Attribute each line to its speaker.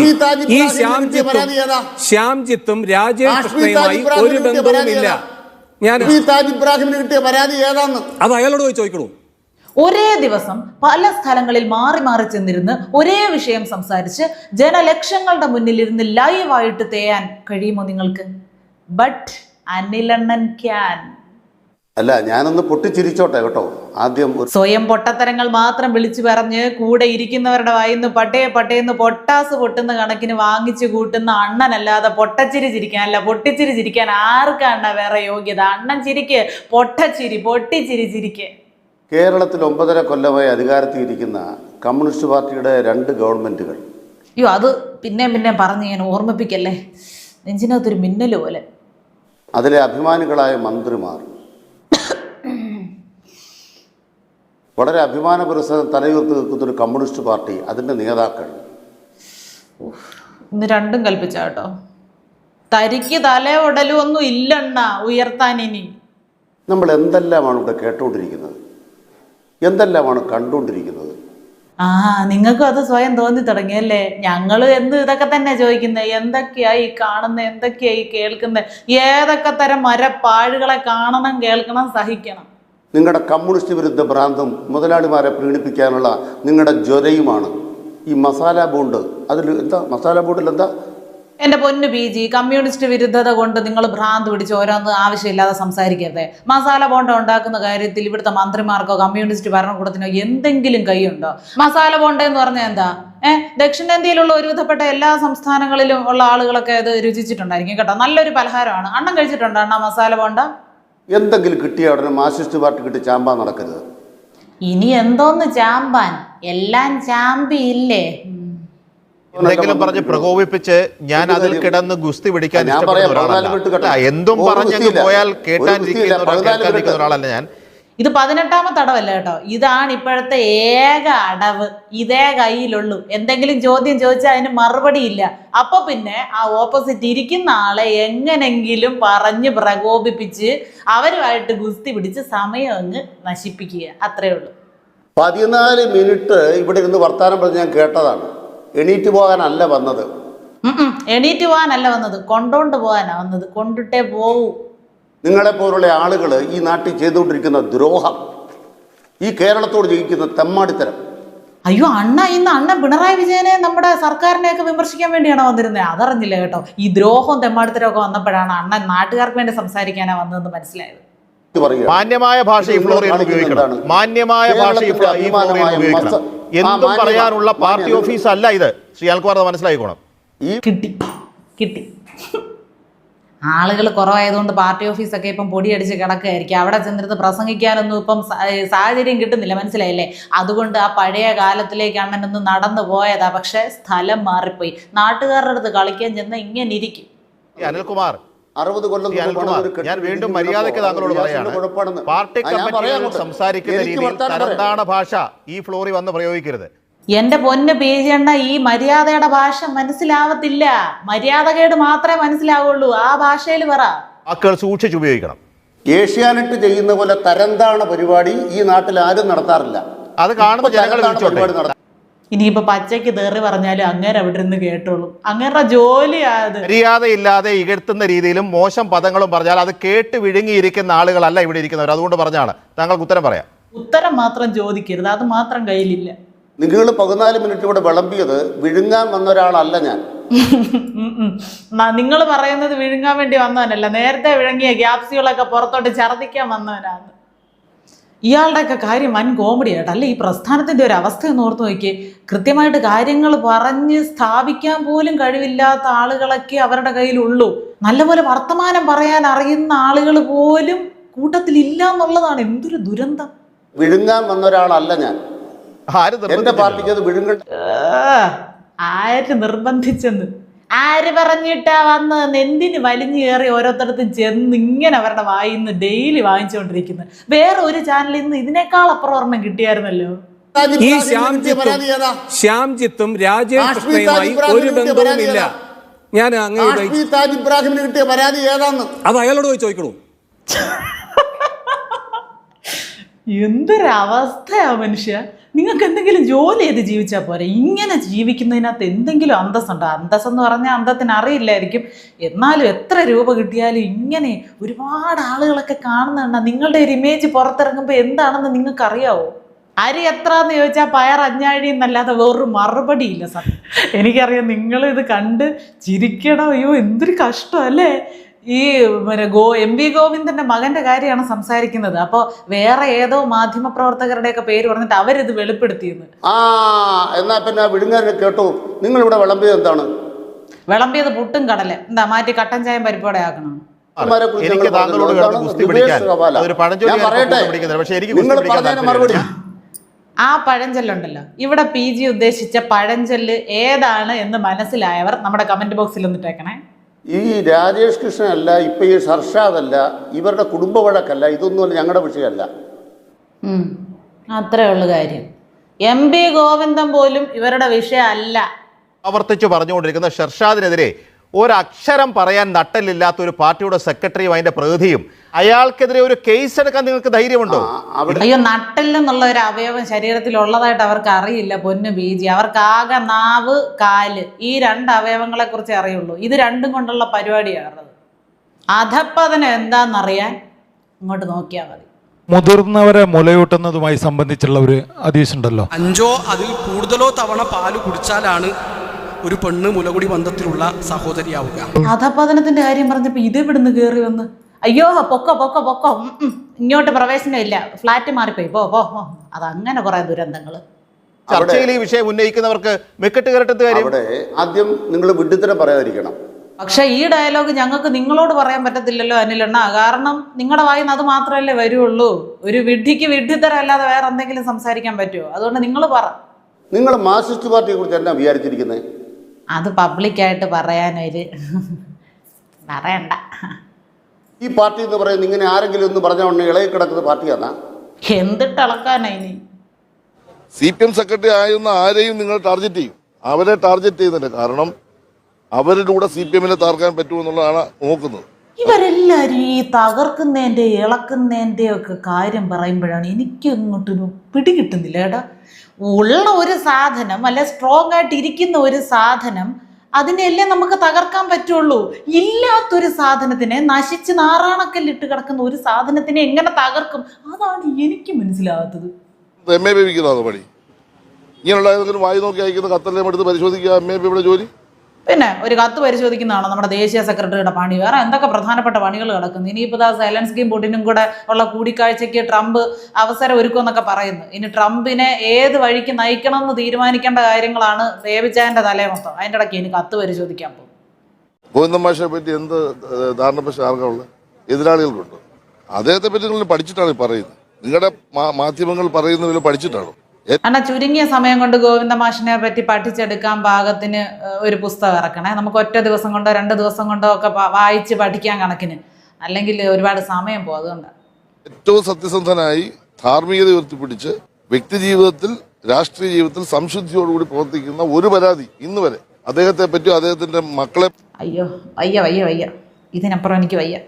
Speaker 1: ഈ? ശ്യാംജിത്തും ശ്യാംജിത്തും രാജേഷ് കൃഷ്ണയുമായി ഒരു ബന്ധവുമില്ല. ഞാൻ
Speaker 2: ആഷ്മി താജ് ഇബ്രാഹിമിന് കിട്ടിയ പരാതി ഏതാന്ന്?
Speaker 1: അത് അയാളോട് പോയി ചോദിക്കണു.
Speaker 3: ഒരേ ദിവസം പല സ്ഥലങ്ങളിൽ മാറി മാറി ചെന്നിരുന്ന് ഒരേ വിഷയം സംസാരിച്ച് ജനലക്ഷങ്ങളുടെ മുന്നിൽ ഇരുന്ന് ലൈവായിട്ട് തേയാൻ കഴിയുമോ നിങ്ങൾക്ക്? ബട്ട് അനിലണ്ണൻ ക്യാൻ
Speaker 2: അല്ല ഞാനൊന്ന് പൊട്ടിച്ചിരിച്ചോട്ടെ കേട്ടോ. ആദ്യം
Speaker 3: സ്വയം പൊട്ടത്തരങ്ങൾ മാത്രം വിളിച്ചു പറഞ്ഞ് കൂടെ ഇരിക്കുന്നവരുടെ വായിന്ന് പട്ടയെ പട്ടയെന്ന് പൊട്ടാസ് പൊട്ടുന്ന കണക്കിന് വാങ്ങിച്ചു കൂട്ടുന്ന അണ്ണനല്ലാതെ പൊട്ടച്ചിരി ചിരിക്കാനല്ല പൊട്ടിച്ചിരി ചിരിക്കാൻ ആർക്കാണ് വേറെ യോഗ്യത? അണ്ണൻ ചിരിക്ക് പൊട്ടച്ചിരി പൊട്ടിച്ചിരി ചിരിക്ക്.
Speaker 2: കേരളത്തിൽ ഒമ്പതര കൊല്ലമായി അധികാരത്തിൽ ഇരിക്കുന്ന കമ്മ്യൂണിസ്റ്റ് പാർട്ടിയുടെ രണ്ട് ഗവൺമെന്റുകൾ.
Speaker 3: അയ്യോ അത് പിന്നെ പിന്നെ പറഞ്ഞ് ഞാൻ ഓർമ്മിപ്പിക്കല്ലേ? നെഞ്ചിനകത്തൊരു മിന്നൽ പോലെ.
Speaker 2: അതിലെ അഭിമാനികളായ മന്ത്രിമാർ. വളരെ അഭിമാന പുരസ്സരം തലയുയർത്തി നിൽക്കുന്ന ഒരു കമ്മ്യൂണിസ്റ്റ് പാർട്ടി അതിന്റെ നേതാക്കൾ.
Speaker 3: ഇന്ന് രണ്ടും കൽപ്പിച്ച കേട്ടോ. തരിക്ക് തല ഉടലൊന്നും ഇല്ലണ്ണ ഉയർത്താൻ ഇനി.
Speaker 2: നമ്മൾ എന്തെല്ലാമാണ് ഇവിടെ കേട്ടുകൊണ്ടിരിക്കുന്നത്? എന്തെല്ലാമാണ് കണ്ടുകൊണ്ടിരിക്കുന്നത്?
Speaker 3: ആ നിങ്ങൾക്കും അത് സ്വയം തോന്നി തുടങ്ങിയല്ലേ? ഞങ്ങൾ എന്ത് ഇതൊക്കെ തന്നെ ചോദിക്കുന്നത് എന്തൊക്കെയായി കാണുന്നത് എന്തൊക്കെയായി കേൾക്കുന്നത് ഏതൊക്കെ തരം മരപ്പാഴുകളെ കാണണം കേൾക്കണം സഹിക്കണം.
Speaker 2: നിങ്ങളുടെ കമ്മ്യൂണിസ്റ്റ് വിരുദ്ധ ഭ്രാന്തും മുതലാളിമാരെ പ്രീണിപ്പിക്കാനുള്ള നിങ്ങളുടെ ജ്വരയുമാണ്. ഈ മസാല ബോണ്ട് അതിൽ എന്താ? മസാല ബോണ്ടിൽ എന്താ?
Speaker 3: എന്റെ പൊന്നു പി ജി കമ്മ്യൂണിസ്റ്റ് വിരുദ്ധത കൊണ്ട് നിങ്ങൾ ഭ്രാന്ത് പിടിച്ച് ഓരോന്ന് ആവശ്യമില്ലാതെ സംസാരിക്കരുത്. മസാല ബോണ്ട ഉണ്ടാക്കുന്ന കാര്യത്തിൽ ഇവിടുത്തെ മന്ത്രിമാർക്കോ കമ്മ്യൂണിസ്റ്റ് ഭരണകൂടത്തിനോ എന്തെങ്കിലും കൈയുണ്ടോ? മസാല ബോണ്ട എന്ന് പറഞ്ഞാൽ എന്താ? ഏഹ് ദക്ഷിണേന്ത്യയിലുള്ള ഒരുവിധപ്പെട്ട എല്ലാ സംസ്ഥാനങ്ങളിലും ഉള്ള ആളുകളൊക്കെ അത് രുചിച്ചിട്ടുണ്ടായിരിക്കും കേട്ടോ. നല്ലൊരു പലഹാരമാണ്. അണ്ണം കഴിച്ചിട്ടുണ്ടോ അണ്ണ മസാല ബോണ്ട?
Speaker 2: എന്തെങ്കിലും കിട്ടിയ ഉടനെ മാർക്സിസ്റ്റ് പാർട്ടി കിട്ടി ചാമ്പാൻ നടക്കരുത്.
Speaker 3: ഇനി എന്തോന്ന് ചാമ്പാൻ? എല്ലാം ചാമ്പി ഇല്ലേ
Speaker 4: എന്തെങ്കിലും പറഞ്ഞ് പ്രകോപിപ്പിച്ച് ഞാൻ അതിൽ കിടന്ന് ഗുസ്തി പിടിക്കാൻ
Speaker 2: ഞാൻ
Speaker 4: ഇഷ്ടപ്പെടുന്ന
Speaker 2: പറയാം,
Speaker 4: ഒരാളല്ല. എന്തും പറഞ്ഞങ്ങ്. പോയാൽ കേട്ടാൻ
Speaker 2: മിനിറ്റ്.
Speaker 4: ഒരാളല്ല ഞാൻ.
Speaker 3: ഇത് പതിനെട്ടാമത്തെ അടവല്ല കേട്ടോ? ഇതാണ് ഇപ്പോഴത്തെ ഏക അടവ്. ഇതേ കയ്യിലുള്ളൂ. എന്തെങ്കിലും ചോദ്യം ചോദിച്ചാൽ അതിന് മറുപടി ഇല്ല. അപ്പൊ പിന്നെ ആ ഓപ്പോസിറ്റ് ഇരിക്കുന്ന ആളെ എങ്ങനെങ്കിലും പറഞ്ഞ് പ്രകോപിപ്പിച്ച് അവരുമായിട്ട് ഗുസ്തി പിടിച്ച് സമയം അങ്ങ് നശിപ്പിക്കുക. അത്രേ ഉള്ളൂ.
Speaker 2: പതിനാല് മിനിറ്റ് ഇവിടെ ഇരുന്ന് വർത്താനം പറഞ്ഞ് ഞാൻ കേട്ടതാണ്. എണീറ്റ് പോകാനല്ല വന്നത്.
Speaker 3: എണീറ്റ് പോകാനല്ല വന്നത്. കൊണ്ടോണ്ട് പോകാനാ വന്നത്. കൊണ്ടിട്ടേ പോവൂ.
Speaker 2: നിങ്ങളെപ്പോലുള്ള ആളുകൾ ഈ നാട്ടിൽ ചെയ്തുകൊണ്ടിരിക്കുന്ന ദ്രോഹം ഈ കേരളത്തോട് ജയിക്കുന്ന തെമ്മാടിത്തരം.
Speaker 3: അയ്യോ അണ്ണ ഇന്ന് അണ്ണൻ പിണറായി വിജയനെ നമ്മുടെ സർക്കാരിനെയൊക്കെ വിമർശിക്കാൻ വേണ്ടിയാണോ വന്നിരുന്നത് അതറിഞ്ഞില്ല കേട്ടോ. ഈ ദ്രോഹവും തെമ്മാടിത്തരമൊക്കെ വന്നപ്പോഴാണ് അണ്ണൻ നാട്ടുകാർക്ക് വേണ്ടി സംസാരിക്കാനാ വന്നതെന്ന് മനസ്സിലായത്.
Speaker 4: മാന്യമായ ഭാഷ ഈ ഫ്ലോറിൽ ഉപയോഗിക്കണം. മാന്യമായ ഭാഷ ഈ ഫ്ലോറിൽ ഉപയോഗിക്കണം. എന്തും പറയാനുള്ള പാർട്ടി ഓഫീസ് അല്ല ഇത്. ശ്രീ അൽക്കുമാർ മനസ്സിലായിക്കോണം.
Speaker 2: ഈ
Speaker 3: കിട്ടി. കിട്ടി. ആളുകൾ കുറവായതുകൊണ്ട് പാർട്ടി ഓഫീസൊക്കെ ഇപ്പം പൊടിയടിച്ച് കിടക്കുകയായിരിക്കും. അവിടെ ചെന്നിരുന്ന് പ്രസംഗിക്കാനൊന്നും ഇപ്പം സാഹചര്യം കിട്ടുന്നില്ല. മനസ്സിലായില്ലേ? അതുകൊണ്ട് ആ പഴയ കാലത്തിലേക്ക് അണ്ണനൊന്ന് നടന്നു പോയതാ. പക്ഷെ സ്ഥലം മാറിപ്പോയി. നാട്ടുകാരുടെ അടുത്ത് കളിക്കാൻ ചെന്ന് ഇങ്ങനെ ഇരിക്കും.
Speaker 4: അനിൽകുമാർ.
Speaker 2: അറുപത് കൊല്ലം
Speaker 4: ഞാൻ വീണ്ടും മര്യാദയ്ക്ക് താങ്കളോട് പറയാണ് പാർട്ടി
Speaker 2: കമ്മിറ്റി ഞാൻ പറയാം
Speaker 4: സംസാരിക്കുന്ന
Speaker 2: രീതി
Speaker 4: രീതിയിൽ ഭാഷ ഈ ഫ്ലോറിൽ വന്ന് പ്രയോഗിക്കരുത്.
Speaker 3: എന്റെ പൊന്ന് പി ജി ഈ മര്യാദയുടെ ഭാഷ മനസ്സിലാവത്തില്ല. മര്യാദകേട് മാത്രമേ മനസ്സിലാവുള്ളൂ. ആ ഭാഷയിൽ പറ.
Speaker 4: വാക്കുകൾ സൂക്ഷിച്ച് ഉപയോഗിക്കണം.
Speaker 2: ഏഷ്യാനെറ്റ് ചെയ്യുന്ന പോലെ തരംതാണ പരിപാടി ഈ നാട്ടിൽ ആരും നടത്താറില്ല.
Speaker 4: അത് കാണുന്ന
Speaker 2: ഇപ്പൊ
Speaker 4: ജനങ്ങൾ.
Speaker 2: പരിപാടി
Speaker 3: ഇനിയിപ്പോ പച്ചയ്ക്ക് തേറി പറഞ്ഞാലും അങ്ങനെ അവിടെ നിന്ന് കേട്ടോളും. അങ്ങനെ ജോലിയാ അത്.
Speaker 4: മര്യാദയില്ലാതെ ഇകഴ്ത്തുന്ന രീതിയിലും മോശം പദങ്ങളും പറഞ്ഞാൽ അത് കേട്ട് വിഴുങ്ങിയിരിക്കുന്ന ആളുകളല്ല ഇവിടെ ഇരിക്കുന്നവർ. അതുകൊണ്ട് പറഞ്ഞാണ്. താങ്കൾക്ക് ഉത്തരം പറയാം.
Speaker 3: ഉത്തരം മാത്രം ചോദിക്കരുത്. അത് മാത്രം കയ്യിലില്ല.
Speaker 2: നിങ്ങൾ പതിനാല് മിനിറ്റ് ഇവിടെ വിളമ്പിയത് വിഴുങ്ങാൻ വന്ന ഒരാളല്ല ഞാൻ
Speaker 3: നിങ്ങൾ പറയുന്നത് വിഴുങ്ങാൻ വേണ്ടി വന്നവനല്ല. നേരത്തെ വിഴുങ്ങിയ ഗ്യാപ്സികളൊക്കെ പുറത്തോട്ട് ഛർദ്ദിക്കാൻ വന്നവനാണ്. ഇയാളുടെയൊക്കെ കാര്യം വൻ കോമഡി ആയിട്ട്. അല്ല ഈ പ്രസ്ഥാനത്തിന്റെ ഒരു അവസ്ഥ എന്ന് ഓർത്ത് നോക്കിയേ. കൃത്യമായിട്ട് കാര്യങ്ങൾ പറഞ്ഞ് സ്ഥാപിക്കാൻ പോലും കഴിവില്ലാത്ത ആളുകളൊക്കെ അവരുടെ കയ്യിലുള്ളൂ. നല്ലപോലെ വർത്തമാനം പറയാൻ അറിയുന്ന ആളുകൾ പോലും കൂട്ടത്തിൽ ഇല്ല എന്നുള്ളതാണ് എന്തൊരു ദുരന്തം.
Speaker 2: വിഴുങ്ങാൻ വന്ന ഒരാളല്ല ഞാൻ. എന്റെ. പാർട്ടിക്ക് അത്
Speaker 3: ആര് നിർബന്ധിച്ചെന്ന്? ആര് പറഞ്ഞിട്ടാ വന്നതെന്ന്? എന്തിന് വലിഞ്ഞു കയറി ഓരോരുത്തടത്തും ചെന്ന് ഇങ്ങനെ അവരുടെ വായിന്ന് ഡെയിലി വാങ്ങിച്ചുകൊണ്ടിരിക്കുന്നത് വേറെ ഒരു ചാനലിൽ നിന്ന് ഇതിനേക്കാൾ അപ്പുറം ഒരെണ്ണം കിട്ടിയായിരുന്നല്ലോ?
Speaker 1: ഈ ശ്യാംജിത്തും ശ്യാംജിത്തും രാജേഷ് കൃഷ്ണയുമായി ഒരു ബന്ധവുമില്ല. ഞാൻ അങ്ങനെ
Speaker 2: ഇബ്രാഹിമിന് കിട്ടിയ പരാതി ഏതാന്ന്?
Speaker 1: അത് അയാളോട് പോയി ചോദിക്കണു.
Speaker 3: എന്തൊരവസ്ഥയാ മനുഷ്യ? നിങ്ങൾക്ക് എന്തെങ്കിലും ജോലി ചെയ്ത് ജീവിച്ചാൽ പോരെ. ഇങ്ങനെ ജീവിക്കുന്നതിനകത്ത് എന്തെങ്കിലും അന്തസ്സുണ്ടോ? അന്തസ് എന്ന് പറഞ്ഞാൽ അന്തത്തിന് അറിയില്ലായിരിക്കും. എന്നാലും എത്ര രൂപ കിട്ടിയാലും ഇങ്ങനെ ഒരുപാട് ആളുകളൊക്കെ കാണുന്നുണ്ട് നിങ്ങളുടെ ഒരു ഇമേജ് പുറത്തിറങ്ങുമ്പോൾ എന്താണെന്ന് നിങ്ങൾക്ക് അറിയാവോ അരി എത്രന്ന് ചോദിച്ചാൽ പയർ അഞ്ഞാഴി എന്നല്ലാതെ വേറൊരു മറുപടി ഇല്ല സാർ. എനിക്കറിയാം നിങ്ങൾ ഇത് കണ്ട് ചിരിക്കണം? അയ്യോ എന്തൊരു കഷ്ടം അല്ലേ? ഈ പിന്നെ ഗോ എം വി ഗോവിന്ദന്റെ മകന്റെ കാര്യമാണ് സംസാരിക്കുന്നത്. അപ്പോൾ വേറെ ഏതോ മാധ്യമ മാധ്യമപ്രവർത്തകരുടെയൊക്കെ പേര് പറഞ്ഞിട്ട് അവരിത് വെളിപ്പെടുത്തിയെന്ന്.
Speaker 2: ആ എന്നാ പിന്നെ വിഴുങ്ങാരനെ കേട്ടു. നിങ്ങളിവിടെ വിളമ്പിയത് എന്താണ്?
Speaker 3: വിളമ്പിയത് പുട്ടും കടല. എന്താ മാറ്റി കട്ടൻ ചായം പരിപ്പോടെ ആക്കണം?
Speaker 4: എനിക്ക് താങ്കളോട്. ഗുസ്തി പിടിക്കാൻ. അതൊരു പഴഞ്ചൊല്ലിയാണ് പിടിക്കുന്നത്. പക്ഷേ എനിക്ക് ഗുസ്തി പിടിക്കാൻ താല്പര്യമില്ല.
Speaker 3: ആ പഴഞ്ചൊല്ലുണ്ടല്ലോ. ഇവിടെ പി ജി ഉദ്ദേശിച്ച പഴഞ്ചൊല്ല് ഏതാണ് എന്ന് മനസ്സിലായവർ നമ്മുടെ കമന്റ് ബോക്സിൽ ഒന്നിട്ടേക്കണേ.
Speaker 2: ഈ രാജേഷ് കൃഷ്ണനല്ല ഇപ്പൊ ഈ സർഷാദല്ല ഇവരുടെ കുടുംബ വഴക്കല്ല ഇതൊന്നും ഞങ്ങളുടെ വിഷയമല്ല.
Speaker 3: അത്രേ ഉള്ളു കാര്യം. എം പി ഗോവിന്ദൻ പോലും ഇവരുടെ വിഷയമല്ല.
Speaker 4: ആവർത്തിച്ചു പറഞ്ഞുകൊണ്ടിരിക്കുന്ന ഷർഷാദിനെതിരെ ഒരക്ഷരം പറയാൻ നട്ടലില്ലാത്ത ഒരു പാർട്ടിയുടെ സെക്രട്ടറിയും അതിന്റെ പ്രതിനിധിയും. അയാൾക്കെതിരെ ഒരു കേസ് എടുക്കാൻ നിങ്ങൾക്ക് ധൈര്യമുണ്ടോ?
Speaker 3: അയ്യോ നട്ടല്ലെന്നുള്ള ഒരു അവയവം ശരീരത്തിൽ ഉള്ളതായിട്ട് അവർക്ക് അറിയില്ല പൊന്ന് ബീജി. അവർക്ക് ആകെ നാവ് കാൽ ഈ രണ്ട് അവയവങ്ങളെ കുറിച്ച് അറിയുള്ളൂ. ഇത് രണ്ടും കൊണ്ടുള്ള പരിപാടിയാണ് അധപ്പതനം എന്താണെന്നറിയാൻ ഇങ്ങോട്ട് നോക്കിയാൽ മതി.
Speaker 5: മുതിർന്നവരെ മുലയൂട്ടുന്നതുമായി സംബന്ധിച്ചുള്ള ഒരു അതീശുണ്ടല്ലോ
Speaker 6: അഞ്ചോ അതിൽ കൂടുതലോ തവണ പാൽ കുടിച്ചാലാണ് ഒരു പെണ്ണ് മുലകുടി ബന്ധത്തിലുള്ള സഹോദരിയാവുക.
Speaker 3: കഥാപാതനത്തിന്റെ കാര്യം പറഞ്ഞപ്പോ ഇത് ഇവിടുന്ന് കയറി വന്ന് അയ്യോ പൊക്കോ പൊക്കോ പൊക്കോ. ഇങ്ങോട്ട് പ്രവേശനമില്ല ഫ്ലാറ്റ് മാറിപ്പോയി പോ പോ. അതങ്ങനെ കുറെ ദുരന്തങ്ങൾ.
Speaker 4: ചർച്ചയിൽ ഈ വിഷയം ഉന്നയിക്കുന്നവർക്ക് മെക്കെട്ട് കയറട്ടത്ത് കാര്യം?
Speaker 2: അവിടെ ആദ്യം നിങ്ങൾ വിഡ്ഢിത്തരം പറയാതിരിക്കണം.
Speaker 3: പക്ഷെ ഈ ഡയലോഗ് ഞങ്ങൾക്ക് നിങ്ങളോട് പറയാൻ പറ്റത്തില്ലല്ലോ അനിലണ്ണ. കാരണം നിങ്ങളുടെ വായിൽ നിന്ന് അത് മാത്രമല്ലേ വരുള്ളൂ. ഒരു വിഡ്ഢിക്ക് വിഡ്ഢിത്തരം അല്ലാതെ വേറെ എന്തെങ്കിലും സംസാരിക്കാൻ പറ്റുമോ അതുകൊണ്ട് നിങ്ങൾ പറ.
Speaker 2: നിങ്ങൾ മാർക്സിസ്റ്റ് പാർട്ടിയെ കുറിച്ച് എന്നാ വിചാരിച്ചിരിക്കുന്നത്
Speaker 3: അത് പബ്ലിക്കായിട്ട് പറയാനൊരു പറയണ്ട.
Speaker 2: ഈ പാർട്ടി എന്ന് പറയുന്നത് ഇങ്ങനെ ആരെങ്കിലും ഒന്ന് പറഞ്ഞ ഉടനെ ഇളകി കിടക്കുന്ന പാർട്ടിയാണ്
Speaker 3: എന്തിട്ട് അളക്കാനാ ഇനി
Speaker 7: സി പി എം സെക്രട്ടറി ആയിരുന്ന ആരെയും നിങ്ങൾ ടാർഗറ്റ് ചെയ്യും. അവരെ ടാർഗറ്റ് ചെയ്യുന്നുണ്ട് കാരണം അവരിലൂടെ സി പി എമ്മിനെ തകർക്കാൻ പറ്റുമെന്നുള്ളതാണ് നോക്കുന്നത്.
Speaker 3: ഇവരെല്ലാരും ഈ തകർക്കുന്നതിന്റെ ഇളക്കുന്നതിന്റെ ഒക്കെ കാര്യം പറയുമ്പോഴാണ് എനിക്ക് പിടി പിടികിട്ടുന്നില്ല ഏടാ ഉള്ള ഒരു സാധനം അല്ലെ സ്ട്രോങ് ആയിട്ട് ഇരിക്കുന്ന ഒരു സാധനം അതിനെയല്ലേ നമുക്ക് തകർക്കാൻ പറ്റുള്ളൂ? ഇല്ലാത്തൊരു സാധനത്തിനെ നശിച്ച് നാറാണക്കല്ലിട്ട് കിടക്കുന്ന ഒരു സാധനത്തിനെ എങ്ങനെ തകർക്കും? അതാണ് എനിക്ക് മനസ്സിലാകാത്തത്
Speaker 7: ഇങ്ങനെയുള്ള വായി നോക്കി അയക്കുന്ന കത്തെല്ലാം എടുത്ത് പരിശോധിക്കുക എം എ ബിയുടെ ജോലി?
Speaker 3: പിന്നെ ഒരു കത്ത് പരിശോധിക്കുന്നതാണോ നമ്മുടെ ദേശീയ സെക്രട്ടറിയുടെ പണി. വേറെ എന്തൊക്കെ പ്രധാനപ്പെട്ട പണികൾ കിടക്കുന്നു? ഇനിയിപ്പോൾ ആ സൈലൻസ്കിയും പുടിനും കൂടെ ഉള്ള കൂടിക്കാഴ്ചയ്ക്ക് ട്രംപ് അവസരം ഒരുക്കുമെന്നൊക്കെ പറയുന്നു. ഇനി ട്രംപിനെ ഏത് വഴിക്ക് നയിക്കണം എന്ന് തീരുമാനിക്കേണ്ട കാര്യങ്ങളാണ് ബേബിച്ചായന്റെ തലേ മൊത്തം. അതിന്റെ ഇടയ്ക്ക് ഇനി കത്ത് പരിശോധിക്കാൻ പോകും.
Speaker 7: മാഷെ പറ്റി എന്ത് ധാരണ ആർക്കാണുള്ളത് എതിരാളികൾക്കുണ്ട്. അദ്ദേഹത്തെ പറ്റി നിങ്ങൾ പഠിച്ചിട്ടാണ് പറയുന്നത്. നിങ്ങളുടെ മാധ്യമങ്ങൾ പറയുന്നതിൽ പഠിച്ചിട്ടാണോ?
Speaker 3: കാരണം ചുരുങ്ങിയ സമയം കൊണ്ട് ഗോവിന്ദ മാഷിനെ പറ്റി പഠിച്ചെടുക്കാൻ പാകത്തിന് ഒരു പുസ്തകം ഇറക്കണേ. നമുക്ക് ഒറ്റ ദിവസം കൊണ്ടോ രണ്ട് ദിവസം കൊണ്ടോ ഒക്കെ വായിച്ച് പഠിക്കാൻ കണക്കിന്. അല്ലെങ്കിൽ ഒരുപാട് സമയം പോകും അതുകൊണ്ടാണ്
Speaker 7: ഏറ്റവും സത്യസന്ധനായി ധാർമ്മികത ഉയർത്തിപ്പിടിച്ച് വ്യക്തി ജീവിതത്തിൽ രാഷ്ട്രീയ ജീവിതത്തിൽ സംശുദ്ധിയോടുകൂടി പ്രവർത്തിക്കുന്ന ഒരു പരാതി ഇന്ന് വരെ. അദ്ദേഹത്തെ പറ്റിയോ അദ്ദേഹത്തിന്റെ മക്കളെ
Speaker 3: അയ്യോ വയ്യ വയ്യ വയ്യ. ഇതിനപ്പുറം എനിക്ക് വയ്യ.